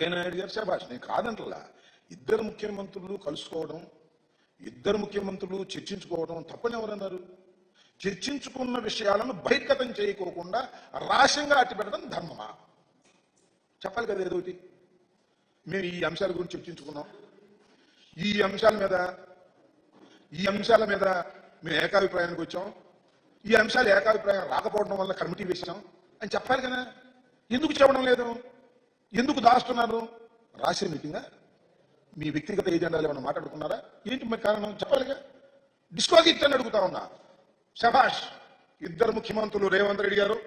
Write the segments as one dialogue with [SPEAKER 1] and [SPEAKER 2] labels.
[SPEAKER 1] వెంకయ్యనాయుడు గారు శభాష్. నేను కాదంటలా. ఇద్దరు ముఖ్యమంత్రులు కలుసుకోవడం ఇద్దరు ముఖ్యమంత్రులు చర్చించుకోవడం తప్పని ఎవరన్నారు? చర్చించుకున్న విషయాలను బహిర్గతం చేయకోకుండా రాష్యంగా అట్టి పెట్టడం ధర్మమా? చెప్పాలి కదా ఏదోటి. మేము ఈ అంశాల గురించి చర్చించుకున్నాం. ఈ అంశాల మీద ఈ అంశాల మీద మేము ఏకాభిప్రాయానికి వచ్చాం. ఈ అంశాలు ఏకాభిప్రాయం రాకపోవడం వల్ల కమిటీ వేసాం అని చెప్పాలి కదా. ఎందుకు చెప్పడం లేదు? ఎందుకు దాస్తున్నారు? రాసే మీటింగా? మీ వ్యక్తిగత ఏజెండాలు ఏమైనా మాట్లాడుకున్నారా? ఏంటి మీ కారణం? చెప్పాలిగా? డిస్క్వాలిఫికేషన్ అని అడుగుతా ఉన్నా. శభాష్ ఇద్దరు ముఖ్యమంత్రులు రేవంత్ రెడ్డి గారు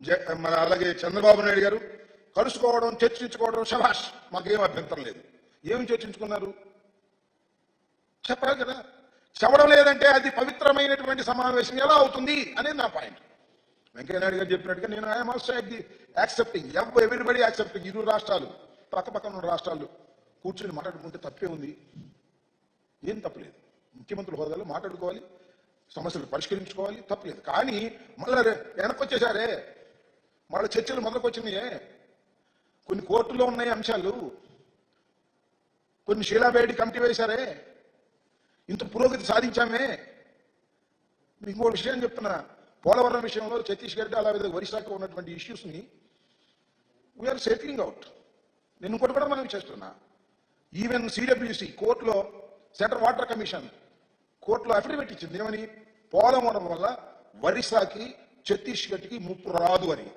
[SPEAKER 1] జ- మన అలాగే చంద్రబాబు నాయుడు గారు కలుసుకోవడం చర్చించుకోవడం శభాష్ మాకేం అభ్యంతరం లేదు. ఏమి చర్చించుకున్నారు? చెప్పాలి కదా. చెప్పడం లేదంటే అది పవిత్రమైనటువంటి సమావేశం ఎలా అవుతుంది అనేది నా పాయింట్. వెంకయ్యనాయుడు గారు చెప్పినట్టుగా నేను I'm also accepting everybody accepting ఇరు రాష్ట్రాలు పక్కపక్కన ఉన్న రాష్ట్రాలు కూర్చొని మాట్లాడుకుంటే తప్పే ఉంది. ఏం తప్పలేదు. ముఖ్యమంత్రులు హోదాలో మాట్లాడుకోవాలి. సమస్యలు పరిష్కరించుకోవాలి. తప్పలేదు. కానీ మళ్ళీ వెనకొచ్చేసారే వచ్చేసారే. మళ్ళీ చర్చలు మొదలుకొచ్చినాయే. కొన్ని కోర్టులో ఉన్నాయి అంశాలు. కొన్ని శీలాబేడి కమిటీ వేశారే. ఇంత పురోగతి సాధించామే. మీకు ఇంకో విషయం చెప్తున్నా. పోలవరం విషయంలో ఛత్తీస్గఢ్ అలాగే ఒరిస్సాకు ఉన్నటువంటి ఇష్యూస్ని వీఆర్ సెటిలింగ్ అవుట్ నేను ఇంకోటి కూడా మనం చేస్తున్నా. ఈవెన్ సిడబ్ల్యూసి కోర్టులో సెంట్రల్ వాటర్ కమిషన్ కోర్టులో అఫిడవిట్ ఇచ్చింది. ఏమని? పోలవరం వల్ల ఒరిస్సాకి ఛత్తీస్గఢ్కి ముప్పు రాదు అని.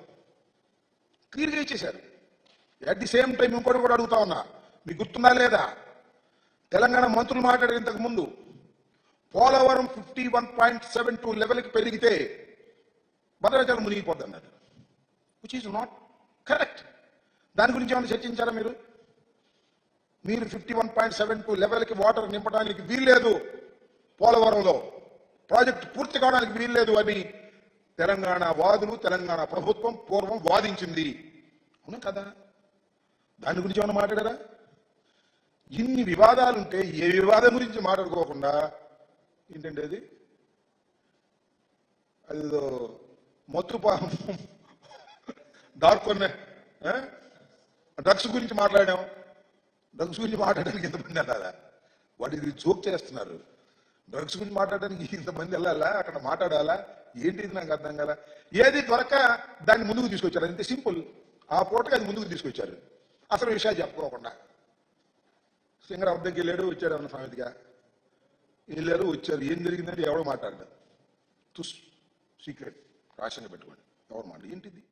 [SPEAKER 1] క్లియర్గా ఇచ్చేశారు. అట్ ది సేమ్ టైం ఇంకోటి కూడా అడుగుతా ఉన్నా. మీకు గుర్తుందా లేదా? తెలంగాణ మంత్రులు మాట్లాడారు ఇంతకు ముందు. Polavaram fifty one point seven two లెవెల్కి పెరిగితే భద్రాచలం మునిగిపోద్ది అన్నారు విచ్ ఈజ్ నాట్ కరెక్ట్ దాని గురించి ఏమైనా చర్చించారా మీరు? మీరు fifty one point seven two లెవెల్కి వాటర్ నింపడానికి వీల్లేదు. పోలవరంలో ప్రాజెక్ట్ పూర్తి కావడానికి వీల్లేదు అని తెలంగాణ వాదులు తెలంగాణ ప్రభుత్వం పూర్వం వాదించింది. అవునా కదా? దాని గురించి ఏమైనా మాట్లాడారా? ఇన్ని వివాదాలుంటే ఏ వివాదం గురించి మాట్లాడుకోకుండా ఏంటంటే అది? అదేదో మత్తు పాము డ్రగ్స్ గురించి మాట్లాడాం. డ్రగ్స్ గురించి మాట్లాడడానికి ఇంతమంది వెళ్ళాలా? వాటి జోక్ చేస్తున్నారు. డ్రగ్స్ గురించి మాట్లాడడానికి ఇంతమంది వెళ్ళాలా? అక్కడ మాట్లాడాలా? ఏంటిది నాకు అర్థం కాల? ఏది త్వరక దాన్ని ముందుకు తీసుకొచ్చారు. అంతే సింపుల్. ఆ పూటకి అది ముందుకు తీసుకొచ్చారు. అసలు విషయాలు చెప్పుకోకుండా. సింగర్ అద్దెకి వెళ్ళాడు వచ్చాడు అన్న సామెతిగా? వెళ్ళారు వచ్చారు. ఏం జరిగిందంటే ఎవడో మాట్లాడలేదు. తుస్ సీక్రెట్. రాష్ట్రంగా పెట్టుకోండి. ఎవరు మాట ఏంటిది?